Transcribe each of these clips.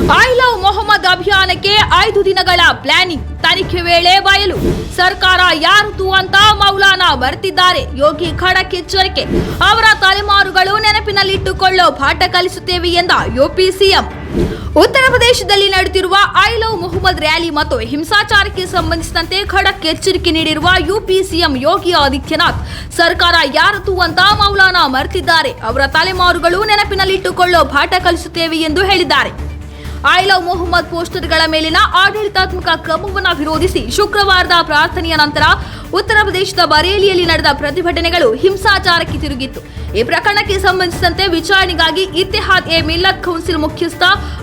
I love Mohammed ಅಭಿಯಾನಕ್ಕೆ ಐದು ದಿನಗಳ ಪ್ಲಾನಿಂಗ್. ತನಿಖೆ ವೇಳೆ ಬಯಲು. ಸರ್ಕಾರ ಯಾರದು ಅಂತ ಮೌಲಾನಾ ಬರ್ತಿದ್ದಾರೆ. ಯೋಗಿ ಖಡಕ್ ಎಚ್ಚರಿಕೆ. ಅವರ ತಲೆಮಾರುಗಳು ನೆನಪಿನಲ್ಲಿಟ್ಟುಕೊಳ್ಳೋ ಪಾಠ ಕಲಿಸುತ್ತೇವೆ ಎಂದ ಯುಪಿ ಸಿಎಂ. ಉತ್ತರ ಪ್ರದೇಶದಲ್ಲಿ ನಡೆದಿರುವ ಐ ಲವ್ ಮೊಹಮ್ಮದ್ ರ್ಯಾಲಿ ಮತ್ತು ಹಿಂಸಾಚಾರಕ್ಕೆ ಸಂಬಂಧಿಸಿದಂತೆ ಖಡಕ್ ಎಚ್ಚರಿಕೆ ನೀಡಿರುವ ಯುಪಿ ಸಿಎಂ ಯೋಗಿ ಆದಿತ್ಯನಾಥ್, ಸರ್ಕಾರ ಯಾರದು ಅಂತ ಮೌಲಾನಾ ಮರೆತಿದ್ದಾರೆ. ಅವರ ತಲೆಮಾರುಗಳು ನೆನಪಿನಲ್ಲಿಟ್ಟುಕೊಳ್ಳೋ ಪಾಠ ಕಲಿಸುತ್ತೇವೆ ಎಂದು ಹೇಳಿದ್ದಾರೆ. ಐ ಲವ್ ಮೊಹಮ್ಮದ್ ಪೋಸ್ಟರ್ಗಳ ಮೇಲಿನ ಆಡಳಿತಾತ್ಮಕ ಕ್ರಮವನ್ನು ವಿರೋಧಿಸಿ ಶುಕ್ರವಾರದ ಪ್ರಾರ್ಥನೆಯ ನಂತರ ಉತ್ತರ ಪ್ರದೇಶದ ಬರೇಲಿಯಲ್ಲಿ ನಡೆದ ಪ್ರತಿಭಟನೆಗಳು ಹಿಂಸಾಚಾರಕ್ಕೆ ತಿರುಗಿತ್ತು. ಈ ಪ್ರಕರಣಕ್ಕೆ ಸಂಬಂಧಿಸಿದಂತೆ ವಿಚಾರಣೆಗಾಗಿ ಇತಿಹಾದ್ ಎ ಮಿಲ್ಲತ್ ಕೌನ್ಸಿಲ್ ಮುಖ್ಯಸ್ಥ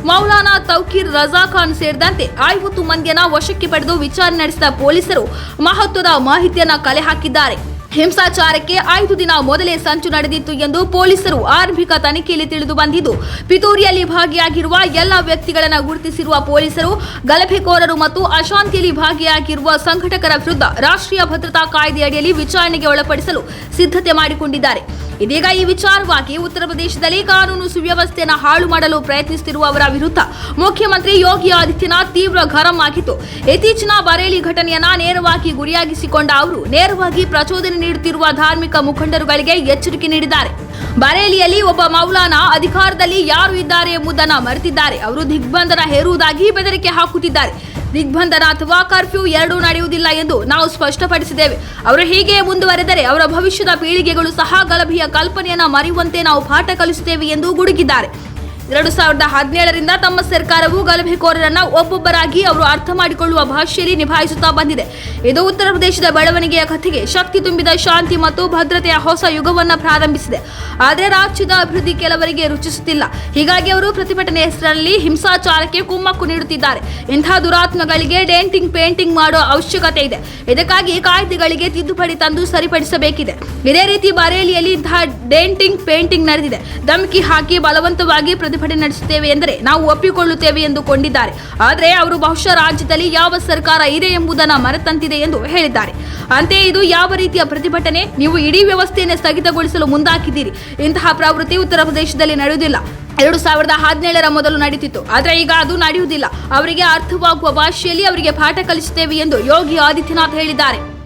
ಮೌಲಾನಾ ತೌಕೀರ್ ರಜಾ ಖಾನ್ ಸೇರಿದಂತೆ ಐವತ್ತು ಮಂದಿಯನ್ನ ವಶಕ್ಕೆ ಪಡೆದು ವಿಚಾರಣೆ ನಡೆಸಿದ ಪೊಲೀಸರು ಮಹತ್ವದ ಮಾಹಿತಿಯನ್ನ ಕಲೆ ಹಾಕಿದ್ದಾರೆ. ಹಿಂಸಾಚಾರಕ್ಕೆ ಐದು ದಿನ ಮೊದಲೇ ಸಂಚು ನಡೆದಿತ್ತು ಎಂದು ಪೊಲೀಸರು ಆರಂಭಿಕ ತನಿಖೆಯಲ್ಲಿ ತಿಳಿದು ಬಂದಿದ್ದು, ಪಿತೂರಿಯಲ್ಲಿ ಭಾಗಿಯಾಗಿರುವ ಎಲ್ಲ ವ್ಯಕ್ತಿಗಳನ್ನು ಗುರುತಿಸಿರುವ ಪೊಲೀಸರು, ಗಲಭೆಕೋರರು ಮತ್ತು ಅಶಾಂತಿಯಲ್ಲಿ ಭಾಗಿಯಾಗಿರುವ ಸಂಘಟಕರ ವಿರುದ್ಧ ರಾಷ್ಟ್ರೀಯ ಭದ್ರತಾ ಕಾಯ್ದೆಯಡಿಯಲ್ಲಿ ವಿಚಾರಣೆಗೆ ಒಳಪಡಿಸಲು ಸಿದ್ಧತೆ ಮಾಡಿಕೊಂಡಿದ್ದಾರೆ. ಇದೀಗ ಈ ವಿಚಾರವಾಗಿ ಉತ್ತರ ಪ್ರದೇಶದಲ್ಲಿ ಕಾನೂನು ಸುವ್ಯವಸ್ಥೆಯನ್ನು ಹಾಳು ಮಾಡಲು ಪ್ರಯತ್ನಿಸುತ್ತಿರುವವರ ವಿರುದ್ಧ ಮುಖ್ಯಮಂತ್ರಿ ಯೋಗಿ ಆದಿತ್ಯನಾಥ್ ತೀವ್ರ ಗರಂ ಆಗಿತ್ತು. ಇತ್ತೀಚಿನ ಬರೇಲಿ ಘಟನೆಯನ್ನ ನೇರವಾಗಿ ಗುರಿಯಾಗಿಸಿಕೊಂಡ ಅವರು ನೇರವಾಗಿ ಪ್ರಚೋದನೆ ನೀಡುತ್ತಿರುವ ಧಾರ್ಮಿಕ ಮುಖಂಡರುಗಳಿಗೆ ಎಚ್ಚರಿಕೆ ನೀಡಿದ್ದಾರೆ. ಬರೇಲಿಯಲ್ಲಿ ಒಬ್ಬ ಮೌಲಾನಾ ಅಧಿಕಾರದಲ್ಲಿ ಯಾರು ಇದ್ದಾರೆ ಎಂಬುದನ್ನು ಮರೆತಿದ್ದಾರೆ. ಅವರು ದಿಗ್ಬಂಧನ ಹೇರುವುದಾಗಿ ಬೆದರಿಕೆ ಹಾಕುತ್ತಿದ್ದಾರೆ. ದಿಗ್ಬಂಧನ ಅಥವಾ ಕರ್ಫ್ಯೂ ಎರಡೂ ನಡೆಯುವುದಿಲ್ಲ ಎಂದು ನಾವು ಸ್ಪಷ್ಟಪಡಿಸಿದ್ದೇವೆ. ಅವರು ಹೀಗೆ ಮುಂದುವರೆದರೆ ಅವರ ಭವಿಷ್ಯದ ಪೀಳಿಗೆಗಳು ಸಹ ಗಲಭೆಯ ಕಲ್ಪನೆಯನ್ನು ಮರೆಯುವಂತೆ ನಾವು ಪಾಠ ಕಲಿಸುತ್ತೇವೆ ಎಂದು ಗುಡುಗಿದ್ದಾರೆ. ಎರಡು ಸಾವಿರದ ಹದಿನೇಳರಿಂದ ತಮ್ಮ ಸರ್ಕಾರವು ಗಲಭೆಕೋರರನ್ನ ಒಬ್ಬೊಬ್ಬರಾಗಿ ಅವರು ಅರ್ಥ ಮಾಡಿಕೊಳ್ಳುವ ಭಾಷೆಯಲ್ಲಿ ನಿಭಾಯಿಸುತ್ತಾ ಬಂದಿದೆ. ಇದು ಉತ್ತರ ಪ್ರದೇಶದ ಬೆಳವಣಿಗೆಯ ಕಥೆಗೆ ಶಕ್ತಿ ತುಂಬಿದ ಶಾಂತಿ ಮತ್ತು ಭದ್ರತೆಯ ಹೊಸ ಯುಗವನ್ನ ಪ್ರಾರಂಭಿಸಿದೆ. ಆದರೆ ರಾಜ್ಯದ ಅಭಿವೃದ್ಧಿ ಕೆಲವರಿಗೆ ರುಚಿಸುತ್ತಿಲ್ಲ. ಹೀಗಾಗಿ ಅವರು ಪ್ರತಿಭಟನೆ ಹೆಸರಲ್ಲಿ ಹಿಂಸಾಚಾರಕ್ಕೆ ಕುಮ್ಮಕ್ಕು ನೀಡುತ್ತಿದ್ದಾರೆ. ಇಂತಹ ದುರಾತ್ಮಗಳಿಗೆ ಡೇಂಟಿಂಗ್, ಪೇಂಟಿಂಗ್ ಮಾಡುವ ಅವಶ್ಯಕತೆ ಇದೆ. ಇದಕ್ಕಾಗಿ ಕಾಯ್ದೆಗಳಿಗೆ ತಿದ್ದುಪಡಿ ತಂದು ಸರಿಪಡಿಸಬೇಕಿದೆ. ಇದೇ ರೀತಿ ಬರೇಲಿಯಲ್ಲಿ ಇಂತಹ ಡೇಂಟಿಂಗ್, ಪೇಂಟಿಂಗ್ ನಡೆದಿದೆ. ಧಮಕಿ ಹಾಕಿ ಬಲವಂತವಾಗಿ ಪ್ರತಿಭಟನೆ ನಡೆಸುತ್ತೇವೆ ಎಂದರೆ ನಾವು ಒಪ್ಪಿಕೊಳ್ಳುತ್ತೇವೆ ಎಂದು ಕೊಂಡಿದ್ದಾರೆ ಆದರೆ ಅವರು ಬಹುಶಃ ರಾಜ್ಯದಲ್ಲಿ ಯಾವ ಸರ್ಕಾರ ಇದೆ ಎಂಬುದನ್ನು ಮರೆತಂತಿದೆ ಎಂದು ಹೇಳಿದ್ದಾರೆ. ಅಂತೆಯೇ ಇದು ಯಾವ ರೀತಿಯ ಪ್ರತಿಭಟನೆ? ನೀವು ಇಡೀ ವ್ಯವಸ್ಥೆಯನ್ನು ಸ್ಥಗಿತಗೊಳಿಸಲು ಮುಂದಾಕಿದ್ದೀರಿ ಇಂತಹ ಪ್ರವೃತ್ತಿ ಉತ್ತರ ಪ್ರದೇಶದಲ್ಲಿ ನಡೆಯುವುದಿಲ್ಲ. ಎರಡು ಸಾವಿರದ ಹದಿನೇಳರ ಮೊದಲು ನಡೀತಿತ್ತು. ಆದರೆ ಈಗ ಅದು ನಡೆಯುವುದಿಲ್ಲ. ಅವರಿಗೆ ಅರ್ಥವಾಗುವ ಭಾಷೆಯಲ್ಲಿ ಅವರಿಗೆ ಪಾಠ ಕಲಿಸುತ್ತೇವೆ ಎಂದು ಯೋಗಿ ಆದಿತ್ಯನಾಥ್ ಹೇಳಿದ್ದಾರೆ.